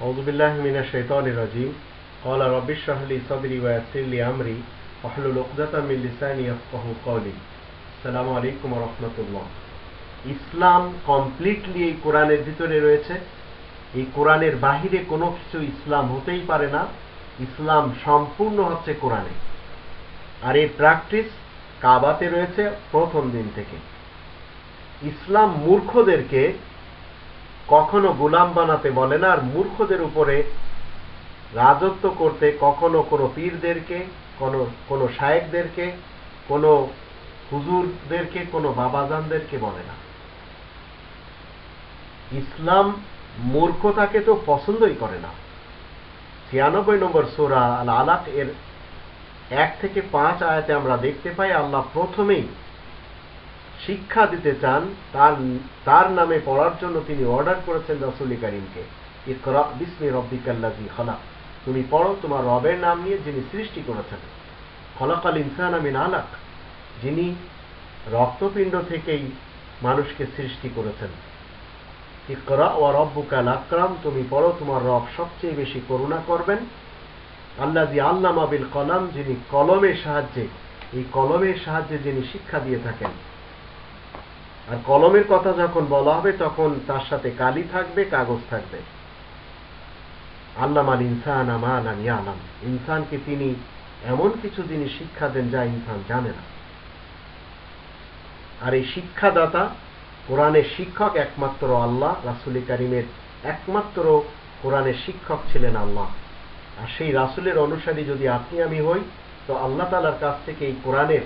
أعوذ بالله من الشيطان الرجيم قال رب اشرح لي صدري ويسر لي أمري واحلل عقدة من لساني يفقهوا قولي السلام عليكم ورحمة الله ইসলাম completely এই কোরআনের ভিতরে রয়েছে এই কোরআনের বাহিরে কোনো কিছু ইসলাম হতেই পারে না ইসলাম সম্পূর্ণ হচ্ছে কোরআনে আর এই প্র্যাকটিস কাবাতে রয়েছে প্রথম দিন থেকে ইসলাম মূর্খদেরকে কখনো গোলাম বানাতে বলে না, আর মূর্খদের উপরে রাজত্ব করতে কখনো কোনো পীরদেরকে, কোনো কোনো শায়েকদেরকে, কোনো হুজুরদেরকে, কোনো বাবাজানদেরকে বলে না। ইসলাম মূর্খতাকে তো পছন্দই করে না। ছিয়ানব্বই নম্বর সোরা আল আলাক এর এক থেকে পাঁচ আয়াতে আমরা দেখতে পাই, আল্লাহ প্রথমেই শিক্ষা দিতে চান, তার তার নামে পড়ার জন্য তিনি অর্ডার করেছেন রসুলি করিমকে। বিসমি রব্বিকাল্লাজি তুমি পড়ো তোমার রবের নাম নিয়ে যিনি সৃষ্টি করেছেন। খলাকাল ইনসান আমিন আলাক। যিনি রক্তপিণ্ড থেকেই মানুষকে সৃষ্টি করেছেন। ইকরা ও রব্বুকাল আকরাম। তুমি পড়ো তোমার রব সবচেয়ে বেশি করুণা করবেন। আল্লাহ জি আবিল কলাম, যিনি কলমের সাহায্যে, এই কলমের সাহায্যে যিনি শিক্ষা দিয়ে থাকেন। আর কলমের কথা যখন বলা হবে, তখন তার সাথে কালি থাকবে, কাগজ থাকবে। আল্লাহ আল ইনসান আমান আমি আলাম ইনসানকে তিনি এমন কিছু জিনিস শিক্ষা দেন যা ইনসান জানে না। আর এই শিক্ষাদাতা কোরআনের শিক্ষক একমাত্র আল্লাহ, রাসুল করিমের একমাত্র কোরআনের শিক্ষক ছিলেন আল্লাহ। আর সেই রাসুলের অনুসারী যদি আপনি আমি হই, তো আল্লাহ তালার কাছ থেকে এই কোরআনের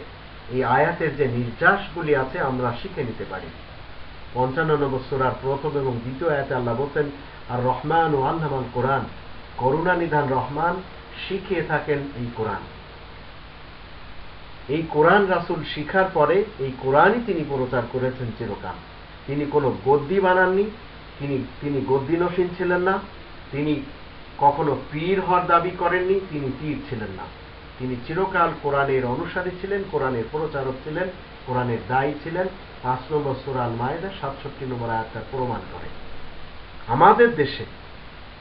এই আয়াতের যে নির্যাসগুলি আছে, আমরা শিখে নিতে পারি। পঞ্চান্ন নম্বর সোরার প্রথম এবং দ্বিতীয় আয়াতে আল্লাহ বলছেন, আর রহমান ও আল্লামান কোরআন করুণা নিধান রহমান, শিখিয়ে থাকেন এই কোরআন। এই কোরআন রাসুল শিখার পরে এই কোরআনই তিনি প্রচার করেছেন চিরকাল। তিনি কোনো গদ্দি বানাননি, তিনি তিনি গদ্দি নসীন ছিলেন না, তিনি কখনো পীর হওয়ার দাবি করেননি, তিনি পীর ছিলেন না। তিনি চিরকাল কোরআনের অনুসারী ছিলেন, কোরআনের প্রচারক ছিলেন, কোরআনের দায়ী ছিলেন। পাঁচ নম্বর সুরাল মায়েদা সাতষট্টি নম্বর আয়াতটা প্রমাণ করে। আমাদের দেশে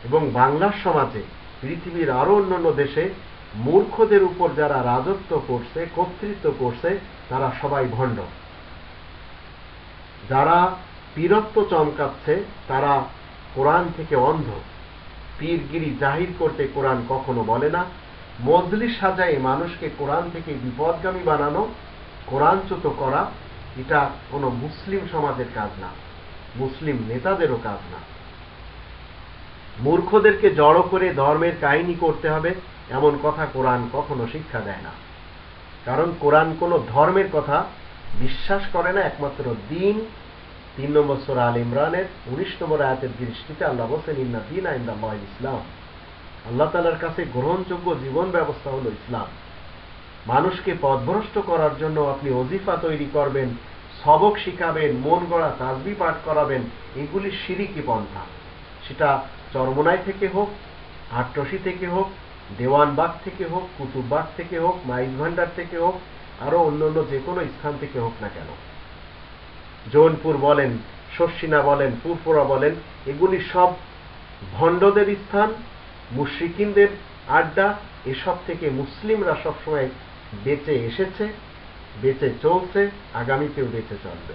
এবং বাংলার সমাজে, পৃথিবীর আরও অন্যান্য দেশে মূর্খদের উপর যারা রাজত্ব করছে, কর্তৃত্ব করছে, তারা সবাই ভণ্ড। যারা পীরত্ব চমকাচ্ছে, তারা কোরআন থেকে অন্ধ। পীরগিরি জাহির করতে কোরআন কখনো বলে না। মজলিস সাজায় মানুষকে কোরআন থেকে বিপদগামী বানানো, কোরআনচ্যুত করা, এটা কোনো মুসলিম সমাজের কাজ না। মুসলিম নেতাদেরও কাজ না। মূর্খদেরকে জড়ো করে ধর্মের কাহিনী করতে হবে, এমন কথা কোরআন কখনো শিক্ষা দেয় না। কারণ কোরআন কোনো ধর্মের কথা বিশ্বাস করে না, একমাত্র দিন। তিন নম্বর সোরা আল ইমরানের উনিশ নম্বর আয়াতের দৃষ্টিতে আল্লাহ বলছেন, ইন্না দিন আইন্দাল্লাহ ইসলাম। আল্লাহ তালার কাছে গ্রহণযোগ্য জীবন ব্যবস্থা হলো ইসলাম। মানুষকে পথভ্রষ্ট করার জন্য আপনি অজিফা তৈরি করবেন, সবক শিখাবেন, মন গড়া তাজবি পাঠ করাবেন, এগুলি সিরিকি পন্থা। সেটা চরমনাই থেকে হোক, আট্রসি থেকে হোক দেওয়ানবাগ থেকে হোক কুতুববাগ থেকে হোক মাইজ ভান্ডার থেকে হোক, আরও অন্য অন্য যে কোনো স্থান থেকে হোক না কেন। জৌনপুর বলেন শর্ষিনা বলেন, পুরপুরা বলেন, এগুলি সব ভণ্ডদের স্থান মুশ্রিকিনদের আড্ডা এসব থেকে মুসলিমরা সবসময় বেঁচে এসেছে বেঁচে চলছে আগামীতেও বেঁচে চলবে।